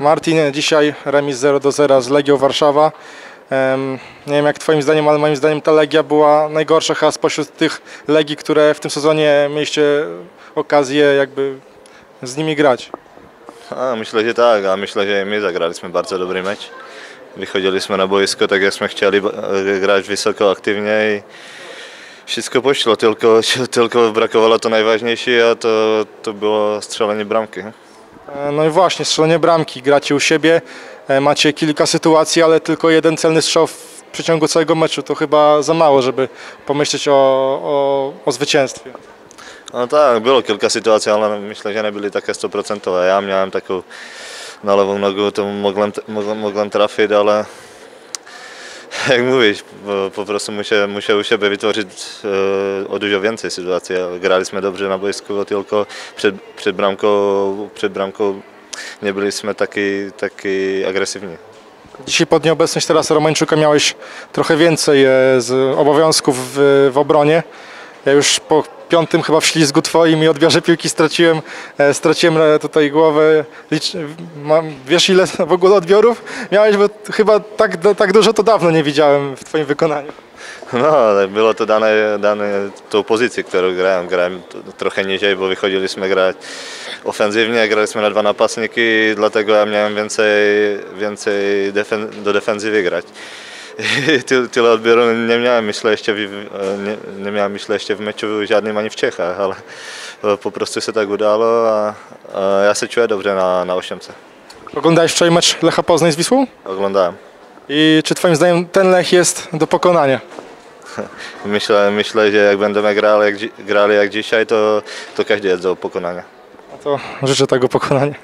Martin, dzisiaj remis 0 do 0 z Legią Warszawa. Nie wiem jak Twoim zdaniem, ale moim zdaniem ta Legia była najgorsza chyba spośród tych Legii, które w tym sezonie mieliście okazję jakby z nimi grać. A, myślę, że tak, a myślę, że my zagraliśmy bardzo dobry mecz. Wychodziliśmy na boisko tak jakśmy chcieli ba- grać wysoko, aktywnie i wszystko poszło, tylko, tylko brakowało to najważniejsze, a to, to było strzelanie bramki. E, No i właśnie, strzelenie bramki, gracie u siebie, e, macie kilka sytuacji, ale tylko jeden celny strzał w przeciągu całego meczu. To chyba za mało, żeby pomyśleć o, o, o zwycięstwie. No tak, było kilka sytuacji, ale myślę, że nie były takie 100%. Ja miałem taką na lewą nogę, to mogłem, mogłem, mogłem trafić, ale jak mówisz, po, po prostu muszę u siebie wytworzyć e, o dużo więcej sytuacji. Graliśmy dobrze na boisku, tylko przed, przed, bramką, przed bramką nie byliśmy taki, taki agresywni. Dzisiaj pod nieobecność teraz Romańczuka miałeś trochę więcej e, z obowiązków w, w obronie. Ja już po piątym chyba wślizgu twoim i odbiorze piłki straciłem, e, straciłem e, tutaj głowę. Licz, mam, wiesz ile w ogóle odbiorów miałeś? Bo chyba tak, tak dużo to dawno nie widziałem w twoim wykonaniu. No, było to dane, dane tą pozycję, którą grałem. Grałem trochę niżej, bo wychodziliśmy grać ofensywnie, graliśmy na dwa napastniki, dlatego ja miałem więcej, więcej defen- do defensywy grać. Ty- tyle odbioru nie miałem, myślę, jeszcze w, nie, nie miałem, myślę, jeszcze w meczu żadnym ani w Czechach, ale po prostu się tak udało, a, a ja się czuję dobrze na, na ósemce. Oglądałeś wczoraj mecz Lecha Poznań z Wisłą? Oglądałem. I czy twoim zdaniem ten Lech jest do pokonania? Myślę, myślę, że jak będziemy grali jak, grali jak dzisiaj, to, to każdy jest do pokonania. No to życzę tego pokonania.